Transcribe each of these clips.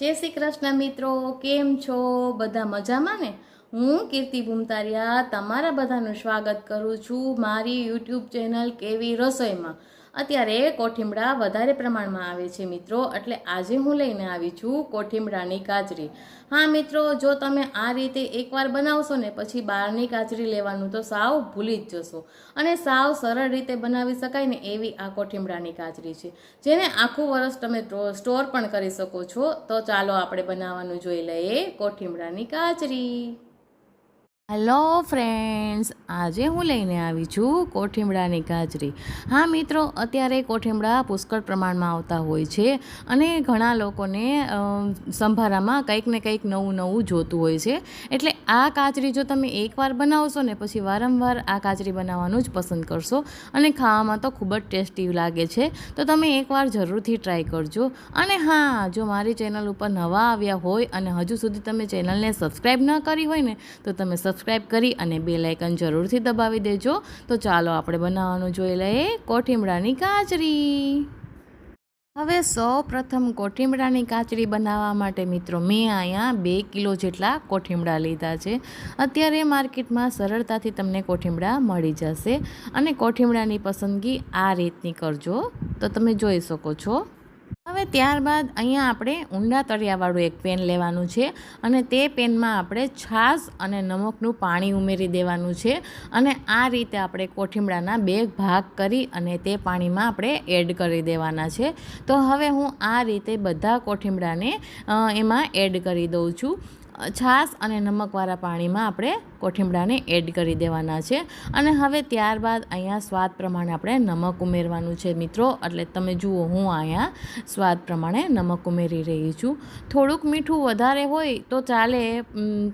જય શ્રી કૃષ્ણ મિત્રો, કેમ છો? બધા મજામાં ને? હું કીર્તિ ભૂમતારિયા તમારા બધાનું સ્વાગત કરું છું મારી યુટ્યુબ ચેનલ કેવી રસોઈમાં. અત્યારે કોઠીમડા વધારે પ્રમાણમાં આવે છે મિત્રો, એટલે આજે હું લઈને આવી છું કોઠીમડાની કાચરી હા મિત્રો, જો તમે આ રીતે એકવાર બનાવશો ને પછી બહારની કાચરી લેવાનું તો સાવ ભૂલી જ જશો. અને સાવ સરળ રીતે બનાવી શકાય ને એવી આ કોઠીમડાની કાચરી છે. જેને આખું વરસ તમે સ્ટોર પણ કરી શકો છો. તો ચાલો આપણે બનાવવાનું જોઈ લઈએ કોઠીમડાની કાચરી હેલો ફ્રેન્ડ્સ આજે હું લઈને આવી છું કોઠીમડાની ગાજરી. હા, મિત્રો, અત્યારે કોઠીમડા પુષ્કળ પ્રમાણમાં આવતા હોય છે અને ઘણા લોકોને સંભારામાં કંઈક ને કંઈક નવું નવું જોતું હોય છે. એટલે આ કાચરી જો તમે એકવાર બનાવશો ને પછી વારંવાર આ કાચરી બનાવવાનું જ પસંદ કરશો અને ખાવામાં તો ખૂબ જ ટેસ્ટી લાગે છે, તો તમે એકવાર જરૂરથી ટ્રાય કરજો. અને હા, જો મારી ચેનલ ઉપર નવા આવ્યા હોય અને હજુ સુધી તમે ચેનલને સબસ્ક્રાઈબ ન કરી હોય ને, તો તમે સબસ્ક્રાઈબ કરી અને બે લાઇકન જરૂરથી દબાવી દેજો. તો ચાલો આપણે બનાવવાનું જોઈ લઈએ કોઠીમડાની કાચરી. હવે સૌ પ્રથમ કોઠીમડાની કાચરી બનાવવા માટે મિત્રો મેં અહીંયા બે કિલો જેટલા કોઠીમડા લીધા છે. અત્યારે માર્કેટમાં સરળતાથી તમને કોઠીમડા મળી જશે અને કોઠીમડાની પસંદગી આ રીતની કરજો. તો તમે જોઈ શકો છો. હવે ત્યારબાદ અહીંયા આપણે ઊંડા તળિયાવાળું એક પેન લેવાનું છે અને તે પેનમાં આપણે છાશ અને નમકનું પાણી ઉમેરી દેવાનું છે અને આ રીતે આપણે કોઠીમડાના બે ભાગ કરી અને તે પાણીમાં આપણે એડ કરી દેવાના છે. તો હવે હું આ રીતે બધા કોઠીમડાને એમાં એડ કરી દઉં છું. છાશ અને નમકવાળા પાણીમાં આપણે કોઠીમડાને એડ કરી દેવાના છે. અને હવે ત્યારબાદ અહીંયા સ્વાદ પ્રમાણે આપણે નમક ઉમેરવાનું છે મિત્રો. એટલે તમે જુઓ, હું અહીંયા સ્વાદ પ્રમાણે નમક ઉમેરી રહી છું. થોડુંક મીઠું વધારે હોય તો ચાલે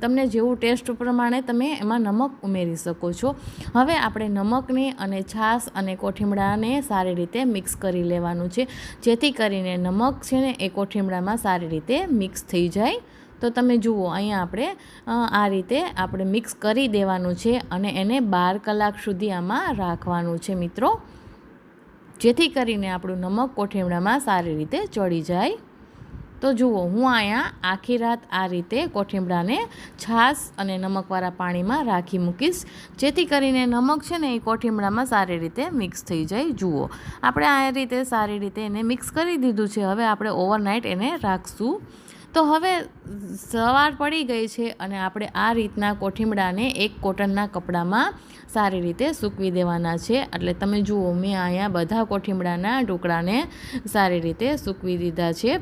તમને જેવું ટેસ્ટ પ્રમાણે તમે એમાં નમક ઉમેરી શકો છો. હવે આપણે નમકને અને છાશ અને કોઠીમડાને સારી રીતે મિક્સ કરી લેવાનું છે. જેથી કરીને નમક છે ને એ કોઠીમડામાં સારી રીતે મિક્સ થઈ જાય. તો તમે જુઓ, અહીંયા આપણે આ રીતે આપણે મિક્સ કરી દેવાનું છે અને એને બાર કલાક સુધી આમાં રાખવાનું છે મિત્રો. જેથી કરીને આપણું નમક કોઠીમડામાં સારી રીતે ચડી જાય. તો જુઓ, હું અહીંયા આખી રાત આ રીતે કોઠીમડાને છાશ અને નમકવાળા પાણીમાં રાખી મૂકીશ. જેથી કરીને નમક છે ને એ કોઠીમડામાં સારી રીતે મિક્સ થઈ જાય. જુઓ, આપણે આ રીતે સારી રીતે એને મિક્સ કરી દીધું છે. હવે આપણે ઓવરનાઇટ એને રાખશું. તો હવે સવાર પડી ગઈ છે અને આપણે આ રીતના કોઠીમડાને એક કોટનના કપડામાં સારી રીતે સૂકવી દેવાના છે. એટલે તમે જુઓ, મેં અહીંયા બધા કોઠીમડાના ટુકડાને સારી રીતે સૂકવી દીધા છે.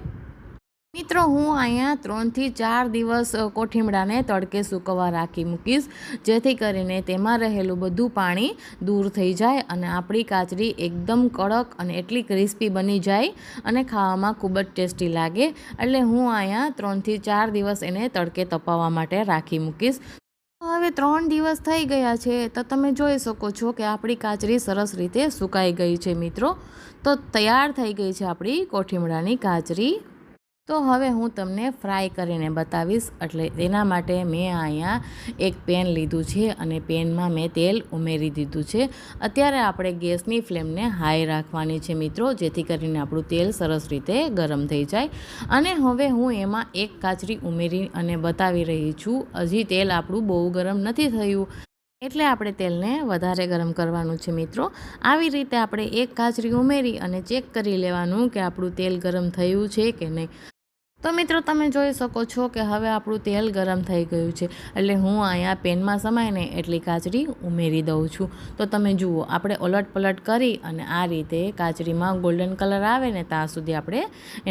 મિત્રો, હું અહીંયા ત્રણથી ચાર દિવસ કોઠીમડાને તડકે સૂકવવા રાખી મૂકીશ. જેથી કરીને તેમાં રહેલું બધું પાણી દૂર થઈ જાય અને આપણી કાચરી એકદમ કડક અને એટલી ક્રિસ્પી બની જાય અને ખાવામાં ખૂબ જ ટેસ્ટી લાગે. એટલે હું અહીંયા ત્રણથી ચાર દિવસ એને તડકે તપાવવા માટે રાખી મૂકીશ. હવે ત્રણ દિવસ થઈ ગયા છે, તો તમે જોઈ શકો છો કે આપણી કાચરી સરસ રીતે સુકાઈ ગઈ છે, મિત્રો. તો તૈયાર થઈ ગઈ છે આપણી કોઠીમડાની કાચરી. તો હવે હું તમને ફ્રાય કરીને બતાવીશ. એટલે તેના માટે મેં અહીંયા એક પેન લીધું છે અને પેનમાં મેં તેલ ઉમેરી દીધું છે. અત્યારે આપણે ગેસની ફ્લેમને હાઈ રાખવાની છે મિત્રો, જેથી કરીને આપણું તેલ સરસ રીતે ગરમ થઈ જાય. અને હવે હું એમાં એક કાચરી ઉમેરી અને બતાવી રહી છું. હજી તેલ આપણું બહુ ગરમ નથી થયું. એટલે આપણે તેલને વધારે ગરમ કરવાનું છે મિત્રો. આવી રીતે આપણે એક કાચરી ઉમેરી અને ચેક કરી લેવાનું કે આપણું તેલ ગરમ થયું છે કે નહીં. તો મિત્રો તમે જોઈ શકો છો કે હવે આપણું તેલ ગરમ થઈ ગયું છે. એટલે હું અહીંયા પેનમાં સમાઈને એટલી કાચરી ઉમેરી દઉં છું. તો તમે જુઓ, આપણે ઉલટ પલટ કરી અને આ રીતે કાચરીમાં ગોલ્ડન કલર આવે ને ત્યાં સુધી આપણે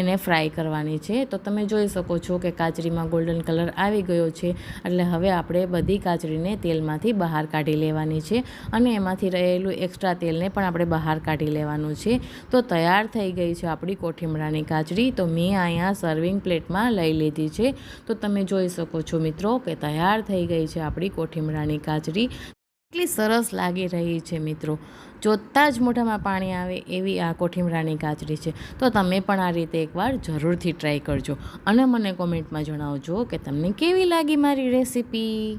એને ફ્રાય કરવાની છે. તો તમે જોઈ શકો છો કે કાચરીમાં ગોલ્ડન કલર આવી ગયો છે. એટલે હવે આપણે બધી કાચરીને તેલમાંથી બહાર કાઢી લેવાની છે અને એમાંથી રહેલું એક્સ્ટ્રા તેલને પણ આપણે બહાર કાઢી લેવાનું છે. તો તૈયાર થઈ ગઈ છે આપણી કોઠીમડાની કાચરી તો મેં અહીંયા સર્વિંગ પ્લેટમાં લઈ લીધી છે. તો તમે જોઈ શકો છો મિત્રો કે તૈયાર થઈ ગઈ છે આપણી કોઠીમડાની કાચરી એટલી સરસ લાગી રહી છે મિત્રો. જોતાં જ મોઢામાં પાણી આવે એવી આ કોઠીમરાની કાચરી છે. તો તમે પણ આ રીતે એકવાર જરૂરથી ટ્રાય કરજો. અને મને કોમેન્ટમાં જણાવજો કે તમને કેવી લાગી મારી રેસીપી?